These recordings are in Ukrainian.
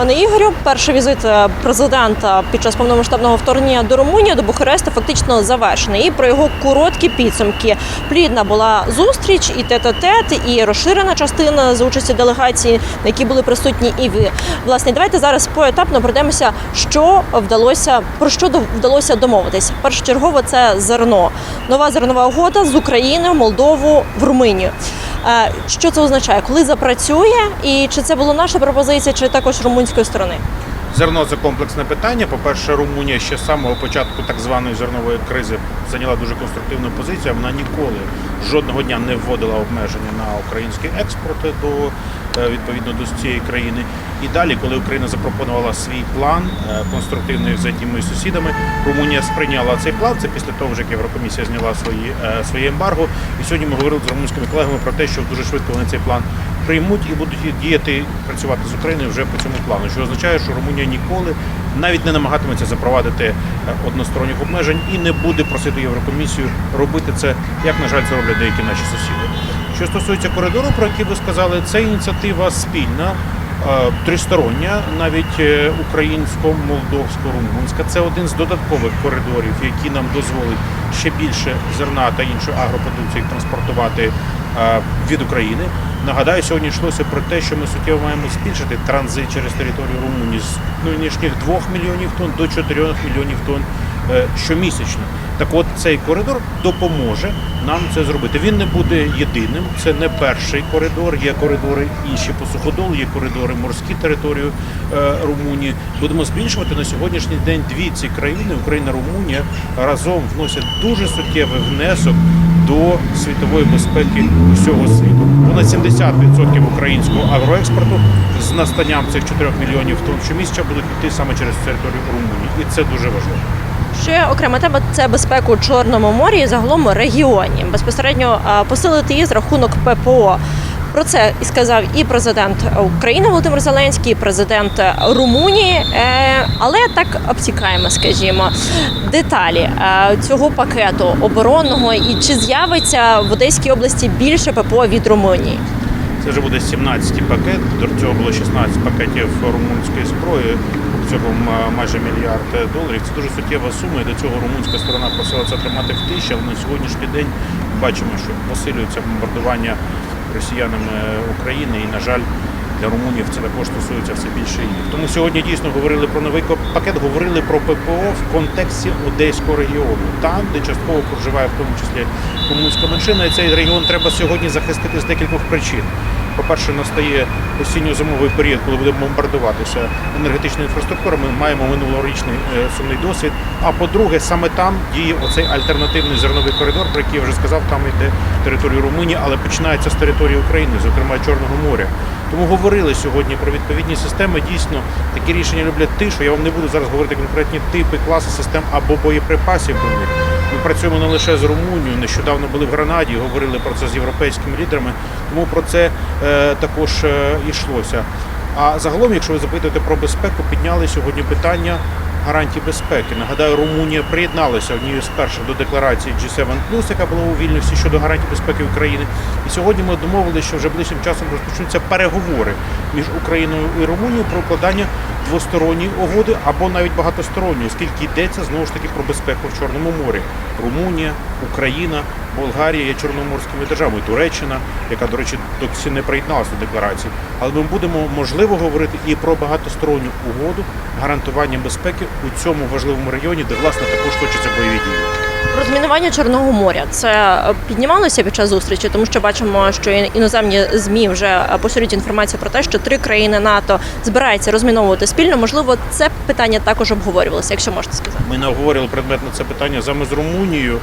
Пане Ігорю, перший візит е, президента під час повномасштабного вторгнення до Румунії до Бухареста фактично завершений. І про його короткі підсумки. Плідна була зустріч і тет-а-тет, і розширена частина за участі делегації, на якій були присутні і ви. Власне, давайте зараз поетапно пройдемося, що вдалося про що вдалося домовитись. Першочергово це зерно. Нова зернова угода з України Молдову в Румунію. Що це означає? Коли запрацює, і чи це була наша пропозиція, чи також румунської сторони? Зерно це комплексне питання. По-перше, Румунія ще з самого початку так званої зернової кризи зайняла дуже конструктивну позицію. Вона ніколи жодного дня не вводила обмеження на український експорт до е, відповідно до цієї країни. І далі, коли Україна запропонувала свій план е, конструктивний з моїми сусідами, Румунія сприйняла цей план. Це після того, як Єврокомісія зняла свої е, своє ембарго. І сьогодні ми говорили з румунськими колегами про те, що дуже швидко вони цей план приймуть і будуть діяти працювати з Україною вже по цьому плану, що означає, що Румунія ніколи навіть не намагатиметься запровадити е, односторонніх обмежень і не буде просити Єврокомісію робити це, як на жаль, це роблять деякі наші сусіди. Що стосується коридору, про який ви сказали, це ініціатива спільна. е, Тристороння, навіть е, українсько-молдовсько-румунська, це один з додаткових коридорів, який нам дозволить ще більше зерна та іншої агропродукції транспортувати від України. Нагадаю, сьогодні йшлося про те, що ми суттєво маємо збільшити транзит через територію Румунії з нинішніх 2 мільйонів тонн до 4 мільйонів тонн е, щомісячно. Так от цей коридор допоможе нам це зробити. Він не буде єдиним. Це не перший коридор. Є коридори інші по суходолу, є коридори морські територію е, Румунії. Будемо збільшувати на сьогоднішній день дві ці країни, Україна, Румунія, разом вносять дуже суттєвий внесок до світової безпеки усього світу. Понад 70% українського агроекспорту з настанням цих 4 мільйонів тонн щомісяця будуть йти саме через територію Румунії, і це дуже важливо. Ще окрема тема це безпеку у Чорному морі і загалом регіоні. Безпосередньо посилити її з рахунок ППО. Про це і сказав і президент України Володимир Зеленський, і президент Румунії. Е, але так обтікаємо, скажімо, деталі е, цього пакету оборонного і чи з'явиться в Одеській області більше ППО від Румунії? Це вже буде 17-й пакет. До цього було 16 пакетів румунської зброї. А, майже мільярд доларів. Це дуже суттєва сума. І до цього румунська сторона просила це тримати в тиші, але на сьогоднішній день бачимо, що посилюється бомбардування росіянами України. І, на жаль, для румунів це також стосується все більше і їх. Тому сьогодні дійсно говорили про новий пакет, говорили про ППО в контексті Одеського регіону, там, де частково проживає в тому числі румунська меншина. І цей регіон треба сьогодні захистити з декількох причин. По-перше, настає осінньо-зимовий період, коли буде бомбардуватися енергетичною інфраструктурою. Ми маємо минулорічний е, сумний досвід. А по-друге, саме там діє оцей альтернативний зерновий коридор, про який я вже сказав, там йде територію Румунії, але починається з території України, зокрема Чорного моря. Тому говорили сьогодні про відповідні системи. Дійсно, такі рішення люблять тишу. Я вам не буду зараз говорити конкретні типи, класи систем або боєприпасів до них. Ми працюємо не лише з Румунією. Нещодавно були в Гранаді, говорили про це з європейськими лідерами. Тому про це е, також е, йшлося. А загалом, якщо ви запитуєте про безпеку, підняли сьогодні питання гарантій безпеки. Нагадаю, Румунія приєдналася однією з перших до декларації G7+, яка була у Вільнюсі щодо гарантій безпеки України. І сьогодні ми домовилися, що вже ближчим часом розпочнуться переговори між Україною і Румунією про укладання двосторонньої угоди або навіть багатосторонньої, оскільки йдеться знову ж таки про безпеку в Чорному морі. Румунія, Україна, Болгарія є чорноморськими державами, Туреччина, яка, до речі, досі не приєдналася до декларації. Але ми будемо можливо говорити і про багатосторонню угоду гарантування безпеки у цьому важливому регіоні, де власне також точаться бойові дії. Розмінування Чорного моря це е, піднімалося під час зустрічі, тому що бачимо, що іноземні змі вже е, поширюють інформацію про те, що три країни НАТО збираються розміновувати спільно. Можливо, це питання також обговорювалося, якщо можете сказати. Ми не обговорювали предметно це питання саме з Румунією.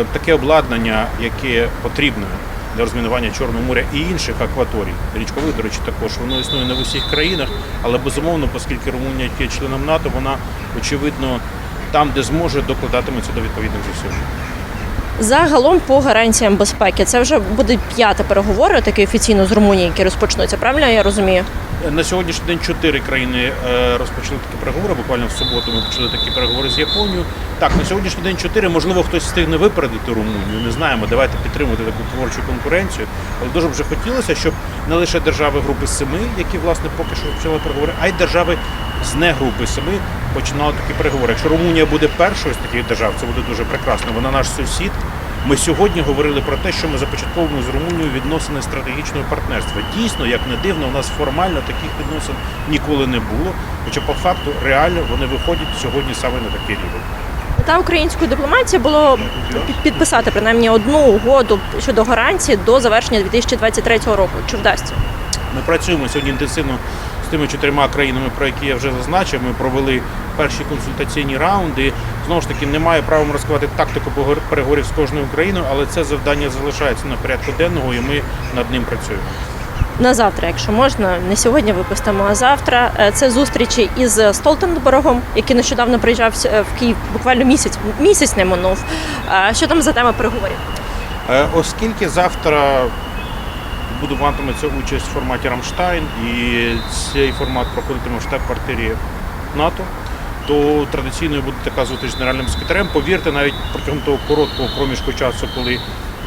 Е, Таке обладнання, яке потрібне для розмінування Чорного моря і інших акваторій, річкових, до речі, також воно існує не в усіх країнах, але безумовно, оскільки Румунія є членом НАТО, вона очевидно там, де зможе, докладатиметься до відповідних зусиль. Загалом по гарантіям безпеки це вже буде п'яте переговори, такі офіційно з Румунією, які розпочнуться. Правильно я розумію? На сьогоднішній день чотири країни е, розпочали такі переговори. Буквально в суботу ми почали такі переговори з Японією. Так, на сьогоднішній день чотири. Можливо, хтось встигне випередити Румунію. Не знаємо. Давайте підтримувати таку творчу конкуренцію. Але дуже б вже хотілося, щоб не лише держави групи семи, які власне поки що почали переговори, а й держави з не групи семи починали такі переговори. Якщо Румунія буде першою з таких держав, це буде дуже прекрасно. Вона наш сусід. Ми сьогодні говорили про те, що ми започатковуємо з Румунією відносини стратегічного партнерства. Дійсно, як не дивно, у нас формально таких відносин ніколи не було. Хоча по факту реально вони виходять сьогодні саме на такий рівень. Мета української дипломатії було підписати принаймні одну угоду щодо гарантії до завершення 2023 року. Чи вдасться? Ми працюємо сьогодні інтенсивно з тими чотирма країнами, про які я вже зазначив. Ми провели перші консультаційні раунди. Знову ж таки, немає права розкривати тактику переговорів з кожною країною, але це завдання залишається на порядку денного, і ми над ним працюємо. На завтра, якщо можна, не сьогодні випустимо, а завтра. Е, Це зустрічі із Столтенбергом, який нещодавно приїжджав е, в Київ, буквально місяць місяць не минув. Що там за тема переговорів? Е, Оскільки завтра буду матиметься участь в форматі Рамштайн, і цей формат проходитиме в штаб-квартирі НАТО, то така зустріч з генеральним секретарем. Повірте, навіть протягом того короткого проміжку часу, коли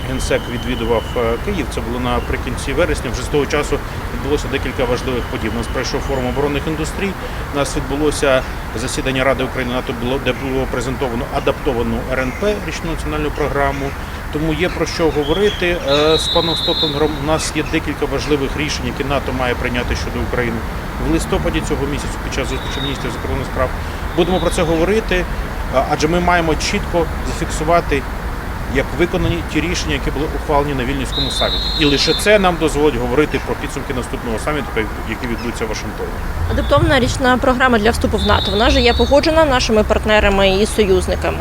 генсек відвідував е, Київ, це було наприкінці вересня. Вже з того часу відбулося декілька важливих подій. У нас пройшов форум оборонних індустрій. У нас відбулося засідання Ради України НАТО, де було презентовано адаптовану РНП річну національну програму. Тому є про що говорити Е, з паном Стотенгером. У нас є декілька важливих рішень, які НАТО має прийняти щодо України в листопаді цього місяця під час зустрічі міністрів закордонних справ. Будемо про це говорити, е, адже ми маємо чітко зафіксувати як виконані ті рішення, які були ухвалені на Вільнюському саміті. І лише це нам дозволить говорити про підсумки наступного саміту, який відбудеться в Вашингтоні. Адаптована річна програма для вступу в НАТО. Вона ж є погоджена нашими партнерами і союзниками.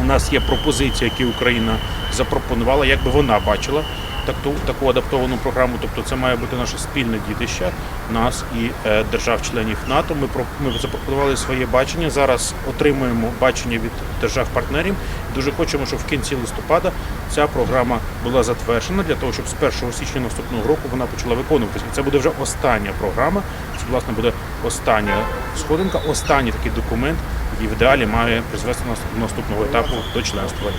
У нас є пропозиції, які Україна запропонувала, як би вона бачила таку, таку адаптовану програму. Тобто це має бути наше спільне дітище, нас і е, держав-членів НАТО. Ми ми запропонували своє бачення. Зараз отримуємо бачення від держав-партнерів. Дуже хочемо, щоб в кінці листопада ця програма була затверджена для того, щоб з 1 січня наступного року вона почала виконуватися. І це буде вже остання програма. Це власне буде остання сходинка, останній такий документ, який в ідеалі має призвести нас до наступного етапу до членства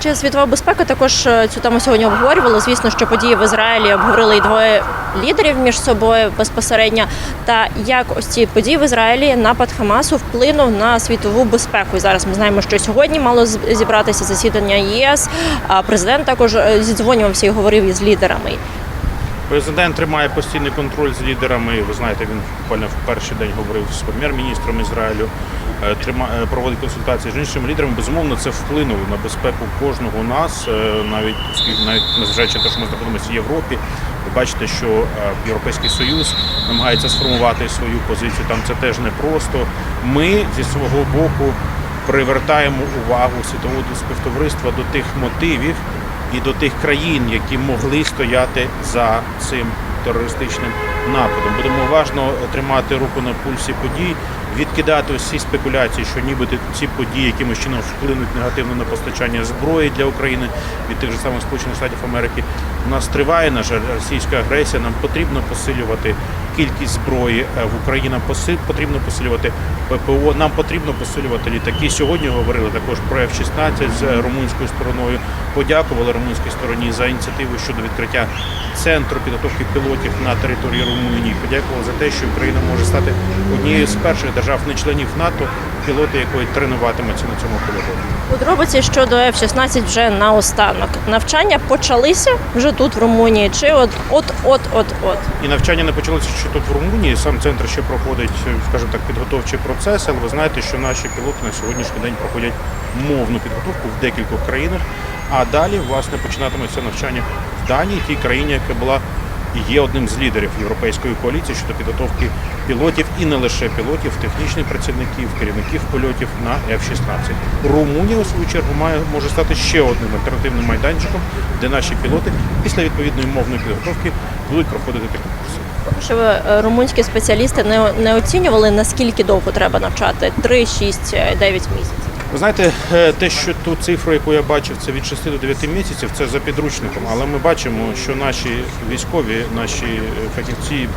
Ще світова безпека також е, цю тему сьогодні обговорювали. Звісно, що події в Ізраїлі обговорили і двоє лідерів між собою безпосередньо. Та як ось ці події в Ізраїлі напад Хамасу вплинув на світову безпеку. І зараз ми знаємо, що сьогодні мало зібратися засідання єС. А президент також е, зідзвонювався і говорив із лідерами. Президент тримає постійний контроль з лідерами. Ви знаєте, він буквально в перший день говорив з прем'єр-міністром Ізраїлю, е, е, проводить консультації з іншими лідерами. Безумовно, це вплинуло на безпеку кожного нас, е, навіть навіть незважаючи на те, що ми знаходимося в Європі. Ви бачите, що Європейський Союз намагається сформувати свою позицію. Там це теж непросто. Ми зі свого боку привертаємо увагу світового співтовариства до тих мотивів і до тих країн, які могли стояти за цим терористичним нападом. Будемо уважно тримати руку на пульсі подій, відкидати усі спекуляції, що нібито ці події якимось чином вплинуть негативно на постачання зброї для України від тих же самих Сполучених Штатів Америки. У нас триває на жаль російська агресія. Нам потрібно посилювати кількість зброї е, в Україні. Нам потрібно посилювати ППО. Нам потрібно посилювати літаки. Сьогодні говорили також про F-16 з е, румунською стороною. Подякували румунській стороні за ініціативу щодо відкриття центру підготовки пілотів на території Румунії. Подякували за те, що Україна може стати однією з перших держав, не членів НАТО, пілоти якої тренуватимуться на цьому полігоні. Подробиці щодо F-16 вже наостанок. Навчання почалися вже тут в Румунії, чи от от от от от. І навчання не почалося ще тут в Румунії. Сам центр ще проходить, скажімо так, підготовчий процес. Але ви знаєте, що наші пілоти на сьогоднішній день проходять мовну підготовку в декількох країнах. А далі, власне, починатиметься навчання в Данії, тій країні, яка була і є одним з лідерів європейської коаліції щодо підготовки пілотів і не лише пілотів, технічних працівників, керівників польотів на F-16. Румунія, у свою чергу, має може стати ще одним альтернативним майданчиком, де наші пілоти після відповідної мовної підготовки будуть проходити такі курси. Поки що е, румунські спеціалісти не, не оцінювали, наскільки довго треба навчати 3, 6, 9 місяців. Ви знаєте, е, те, що ту цифру, яку я бачив, це від 6 до 9 місяців, це за підручником. Але ми бачимо, що наші військові, наші е, фахівці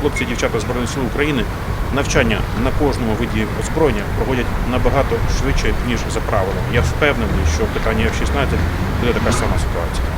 хлопці дівчата Збройних сил України навчання на кожному виді озброєння проводять набагато швидше, ніж за правилами. Я впевнений, що в питанні F-16 буде така сама ситуація.